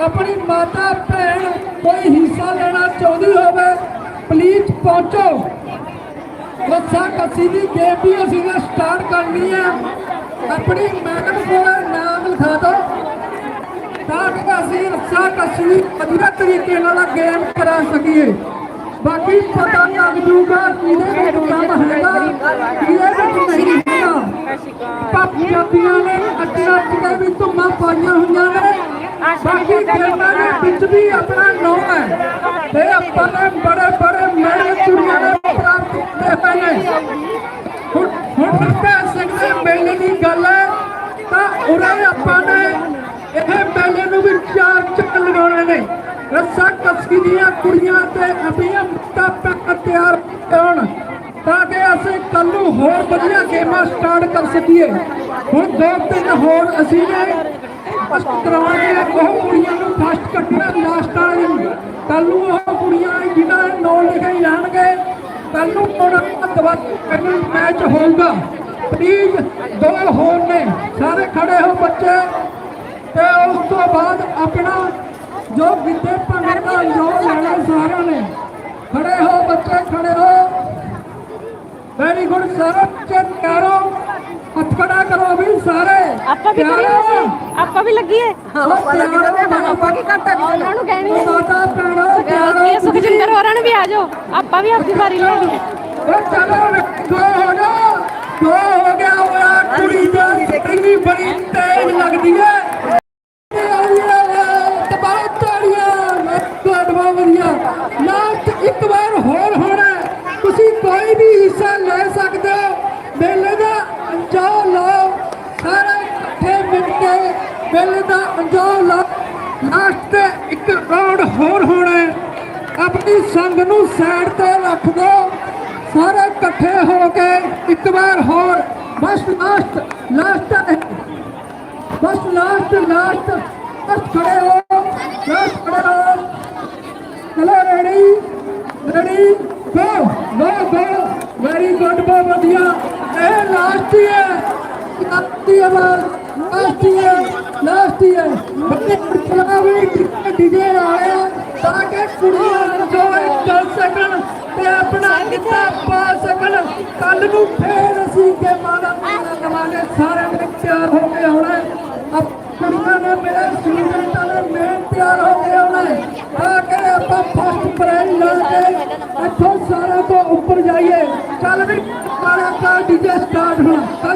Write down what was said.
ਆਪਣੀ ਮਾਤਾ ਭੈਣ ਕੋਈ ਹਿੱਸਾ ਲੈਣਾ ਚਾਹੁੰਦੀ ਹੋਵੇ ਪਲੀਜ਼ ਪਹੁੰਚੋ। ਲੱਸਾ ਕੱਸੀ ਦੀ ਗੇਮ ਵੀ ਅਸੀਂ ਨੇ ਸਟਾਰਟ ਕਰਨੀ ਹੈ। ਆਪਣੀ ਮੈਡਮ ਕੋਲ ਨਾਮ ਲਿਖਾ ਦਿਓ, ਤਾਂ ਕਿ ਅਸੀਂ ਲੱਸਾ ਕੱਸੀ ਵਧੀਆ ਤਰੀਕੇ ਨਾਲ ਗੇਮ ਕਰਾ ਸਕੀਏ। ਬਾਕੀ ਪਤਾ ਲੱਗ ਜੂਗਾ ਕਿਹਦੇ ਵਿੱਚ ਕੰਮ ਹੈਗਾ ਕਿਹਦੇ ਵਿੱਚ ਨਹੀਂ ਹੈਗਾ ਪੰਜਾਬੀਆਂ ਨੇ ਅੱਡੇ ਅੱਡ ਕੇ ਵੀ ਧੁੰਮਾਂ ਪਾਈਆਂ ਹੋਈਆਂ ਨੇ ਬਾਕੀ ਗੇਮਾਂ ਦੇ ਵਿੱਚ ਵੀ ਆਪਣਾ ਨਾਮ ਹੈ ਤੇ ਬੜੇ ਬੜੇ ਮੈਡਲ ਚੁੜੀਆਂ ਨੇ ਪ੍ਰਾਪਤ ਕੀਤੇ ਪਏ ਹੁਣ ਹੁਣ ਸਿੰਘ ਦੇ ਮੇਲੇ ਦੀ ਗੱਲ ਹੈ, ਤਾਂ ਉਰੇ ਆਪਾਂ ਨੇ ਇਹ ਮੇਲੇ ਨੂੰ ਵੀ ਚਾਰ ਚੱਕ ਲਗਾਉਣੇ ਨੇ। ਰੱਸਾ ਕਸਕੀ ਦੀਆਂ ਕੁੜੀਆਂ ਤੇ ਅਭਿਯਮ ਦਾ ਪੈਕ ਤਿਆਰ ਹੋਣ ਤਾਂ ਕਿ ਅਸੀਂ ਕੱਲ ਨੂੰ ਹੋਰ ਵਧੀਆ ਗੇਮਾਂ ਸਟਾਰਟ ਕਰ ਸਕੀਏ। ਹੁਣ ਦੋ ਤਿੰਨ ਹੋਰ ਅਸੀਂ ਨੇ ਫਸਟ ਕਰਾਉਣਗੇ ਕੁੜੀਆਂ ਨੂੰ ਫਸਟ ਕੱਟਣਾ ਲਾਸਟ ਵਾਲੀ। ਕੱਲ ਨੂੰ ਉਹ ਕੁੜੀਆਂ ਜਿਨ੍ਹਾਂ ਦੇ ਨਾਂ ਲਿਖੇ ਜਾਣਗੇ। ਕੱਲ ਨੂੰ ਉਹਨਾਂ ਦਾ ਦਵਾਈ ਮੈਚ ਹੋਊਗਾ। ਪਲੀਜ਼ ਦੋ ਹੋਰ ਨੇ। ਸਾਰੇ ਖੜੇ ਹੋ ਬੱਚੇ। ਤੇ ਉਸ ਤੋਂ ਬਾਅਦ ਆਪਣਾ ਜੋ ਵਿੱਦੇ ਭੰਗੜ ਦਾ ਜੋ ਲੈਣਾ ਸਾਰਿਆਂ ਨੇ। ਖੜੇ ਹੋ ਬੱਚੇ ਖੜੇ ਹੋ। ਵੈਰੀ ਗੁੱਡ ਸਾਰੇ ਬੱਚੇ ਤਿਆਰ ਹੋ। ਕਰੋ ਵੀ ਸਾਰੇ। ਆਪਾਂ ਵੀ ਕਰੀਏ ਹੋ? ਆਪਾਂ ਵੀ ਲੱਗੀਏ। ਆਪਾਂ ਕੀ ਕਰਤਾ ਉਹਨਾਂ ਨੂੰ ਕਹਿਣੀ ਹੈ। ਮਾਤਾ ਭੈਣੋ ਤਿਆਰ ਵੀ ਆ ਜਾਓ। ਆਪਾਂ ਵੀ ਆਪਣੀ ਵਾਰੀ ਲੈਣੀ ਉਹ ਦੋ ਹੋ ਜਾ ਦੋ ਹੋ ਗਿਆ ਹੋਇਆ, ਕੁੜੀ ਦਾ ਇੰਨੀ ਬੜੀ ਤੇਜ਼ ਲੱਗਦੀ ਹੈ ਇੱਕ ਵਾਰ ਹੋਰ ਹੋਣਾ ਤੁਸੀਂ ਕੋਈ ਵੀ ਹਿੱਸਾ ਲੈ ਸਕਦੇ ਹੋ। ਮੇਲੇ ਦਾ ਅੰਜਾਮ ਲਓ। ਸਾਰੇ ਇਕੱਠੇ ਮਿਲ ਕੇ ਮੇਲੇ ਦਾ ਅੰਜਾਮ ਲਓ। ਲਾਸਟ ਇੱਕ ਰਾਉਂਡ ਹੋਰ ਹੋਣਾ ਆਪਣੀ ਸੰਗ ਨੂੰ ਸਾਈਡ ਤੇ ਰੱਖ ਦਿਓ ਸਾਰੇ ਇਕੱਠੇ ਹੋ ਕੇ ਇੱਕ ਵਾਰ ਹੋਰ ਬਸ ਲਾਸਟ ਲਾਸਟ ਹੈ ਬਸ ਲਾਸਟ ਲਾਸਟ ਬਸ ਖੜੇ ਹੋ ਲਾਸਟ ਖੜੇ ਹੋ ਚਲੋ ready ready go go go very good ਬਹੁਤ ਵਧੀਆ ਇਹ ਲਾਸਟ ਹੀ ਹੈ ਲਾਸਟ ਹੀ ਹੈ ਲਾਸਟ ਹੀ ਹੈ ਲਾਸਟ ਹੀ ਹੈ ਬੱਚੇ ਚਲਾਵੇ ਡੀਜੇ ਆਏ ਤਾਂ ਕਿ ਕੁੜੀਆਂ ਇੰਜੋਏ ਕਰ ਸਕਣ ਤੇ ਆਪਣਾ ਦਿੱਤਾ ਪਾ ਸਕਣ ਕੱਲ ਨੂੰ ਫੇਰ ਅਸੀਂ ਕੇ ਮਾਣਾ ਮਾਣਾ ਕਮਾਂਗੇ ਸਾਰੇ ਨੇ ਤਿਆਰ ਹੋ ਕੇ ਆਉਣਾ ਕੁੜੀਆਂ ਨੇ ਮੇਰੇ ਸਟੂਡੈਂਟਾਂ ਨੇ ਮੈਂ ਤਿਆਰ ਹੋ ਕੇ ਆਉਣਾ ਆ ਕੇ ਆਪਾਂ ਫਸਟ ਪ੍ਰਾਈਜ਼ ਲਾ ਕੇ ਇੱਥੋਂ ਸਾਰਾ ਤੋਂ ਉੱਪਰ ਜਾਈਏ। ਕੱਲ ਵੀ ਕਾਲਾ ਕਾ ਡੀਜੇ ਸਟਾਰਟ ਹੋਣਾ।